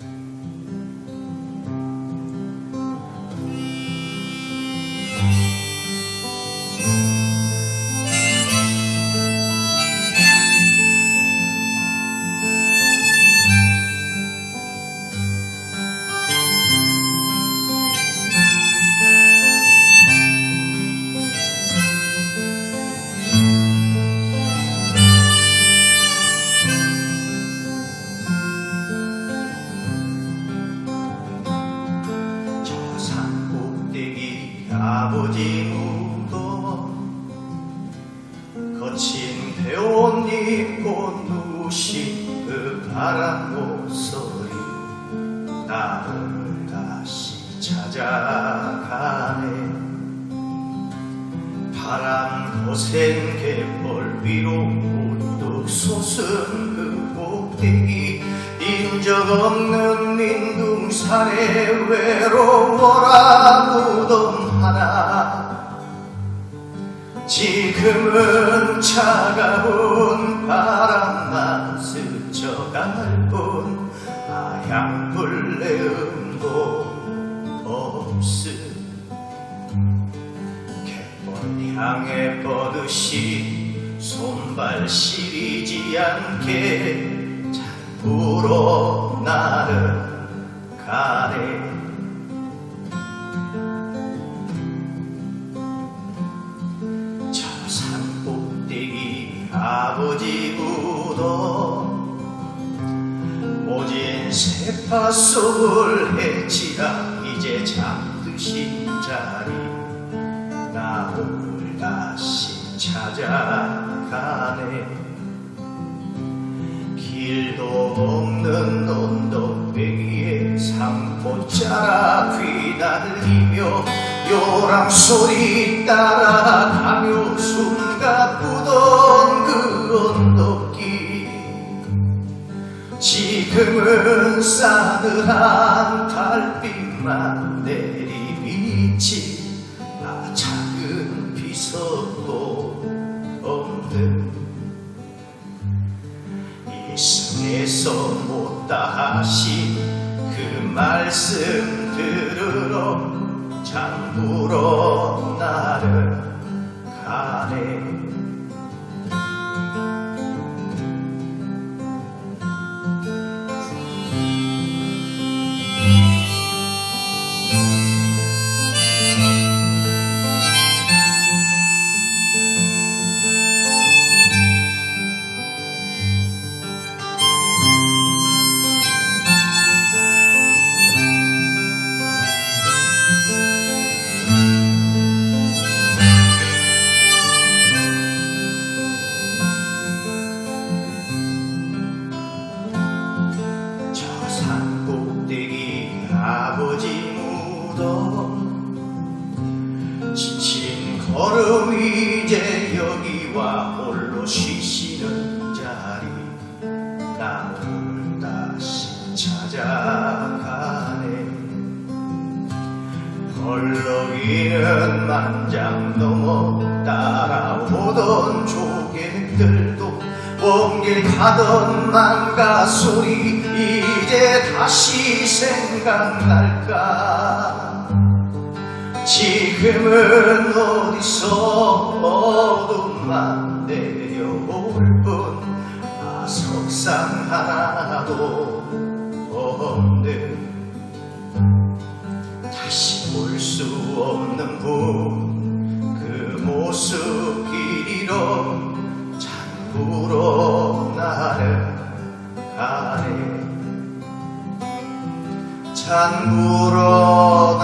Bye. 아버지 무덤 거친 입고 누우신 그 바람 목소리 나를 다시 찾아가네. 바람 거센 갯벌 위로 우뚝 솟은 그 꼭대기 인적 없는 민둥산에 외로워라 무덤 하나. 지금은 차가운 바람만 스쳐갈 뿐 하얀 내음도 없음. 갯벌 향해 뻗으시 손발 시리지 않게 아버지 무덤 모진 세파 속을 헤치다 이제 잠드신 자리 나를 다시 찾아가네. 길도 없는 언덕배기에 상포자라 휘날리며 요랑소리 따라가며 숨가쁘던 지금은 싸늘한 달빛만 내리비치. 아 작은 비석도 없는 이 성에서 못다 하신 그 말씀 들으러 잠부러 나를 가네 아버지 무덤 지친 걸음 이제 여기와 홀로 쉬시는 자리. 나를 다시 찾아가네. 헐렁이는 만장 넘어 따라오던 조개들도 먼길 가던 망가 소리 이제 다시 생각날까? 지금은 어디서 어둠만 내려올 뿐 아, 석상 하나도 없는 무릎 나를 가리 찬물어나.